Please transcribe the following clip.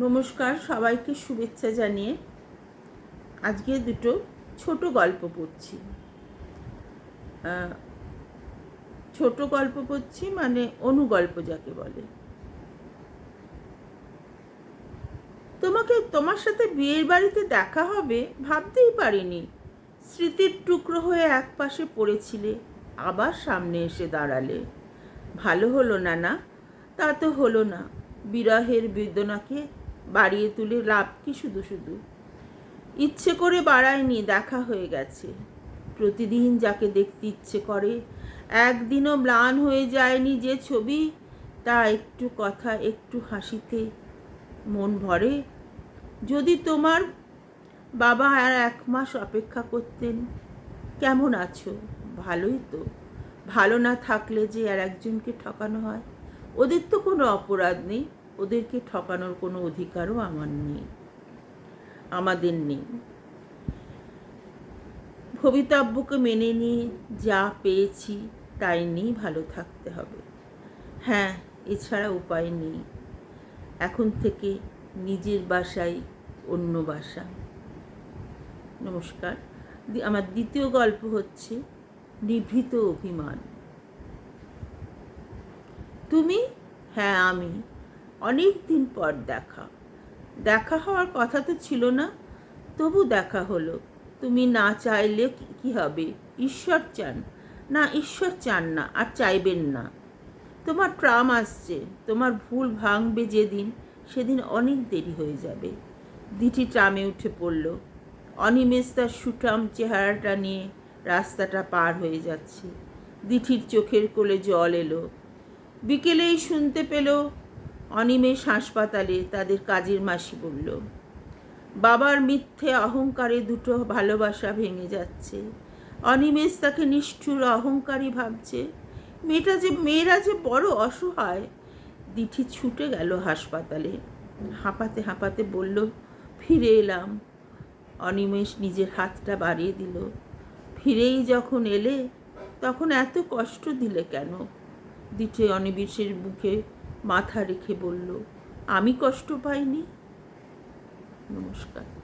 নমস্কার, সবাইকে শুভেচ্ছা জানিয়ে আজকে দুটো ছোট গল্প পড়ছি। ছোট গল্প পড়ছি মানে অনুগল্প যাকে বলে। তোমাকে তোমার সাথে বিয়ের বাড়িতে দেখা হবে ভাবতেই পারিনি। স্মৃতির টুকরো হয়ে এক পাশে পড়েছিলে, আবার সামনে এসে দাঁড়ালে। ভালো হলো না না, তা তো হলো না। বিরহের বেদনাকে বাড়িয়ে তুলে লাভ কি শুধু শুধু? ইচ্ছে করে বাড়ায়নি, দেখা হয়ে গেছে। প্রতিদিন যাকে দেখতে ইচ্ছে করে, একদিনও ম্লান হয়ে যায়নি যে ছবি। তা একটু কথা, একটু হাসিতে মন ভরে। যদি তোমার বাবা আর এক মাস অপেক্ষা করতেন, কেমন আছো? ভালোই তো। ভালো না থাকলে যে আর একজনকে ঠকানো হয়, ওদের তো কোনো অপরাধ নেই। ওদেরকে ঠকানোর কোনো অধিকারও আমার নেই, আমাদের নেই। ভবিতব্যকে মেনে নিয়ে যা পেয়েছি তাই নিয়েই ভালো থাকতে হবে। হ্যাঁ এছাড়া উপায় নেই। এখন থেকে নিজের বাসায় অন্য বাসা। নমস্কার। আমার দ্বিতীয় গল্প হচ্ছে নিভৃত অভিমান। তুমি? হ্যাঁ আমি। অনেক দিন পর দেখা। দেখা হওয়ার কথা তো ছিল না, তবু দেখা হলো। তুমি না চাইলে কি- হবে? ঈশ্বর চান। না, ঈশ্বর চান না, আর চাইবেন না। তোমার ট্রাম আসছে, তোমার ভুল ভাঙবে যেদিন, সেদিন অনেক দেরি হয়ে যাবে। দিটি ট্রামে উঠে পড়ল। অনিমেষ তার সুঠাম চেহারাটা নিয়ে রাস্তাটা পার হয়ে যাচ্ছে। দিঠির চোখের কোলে জল এলো। বিকেলেই শুনতে পেল অনিমেষ হাসপাতালে তাদের কাজের মাসি বলল, বাবার মিথ্যে অহংকারে দুটো ভালোবাসা ভেঙে যাচ্ছে। অনিমেষ তাকে নিষ্ঠুর অহংকারী ভাবছে। মেয়েটা যে, মেয়েরা যে বড় অসহায়। দিঠি ছুটে গেল হাসপাতালে। হাঁপাতে হাঁপাতে বলল, ফিরে এলাম। অনিমেষ নিজের হাতটা বাড়িয়ে দিল। ফিরেই যখন এলে, তখন এত কষ্ট দিলে কেন? দিঠে অনিমেষের বুকে মাথা রেখে বলল আমি কষ্ট পাইনি? নমস্কার।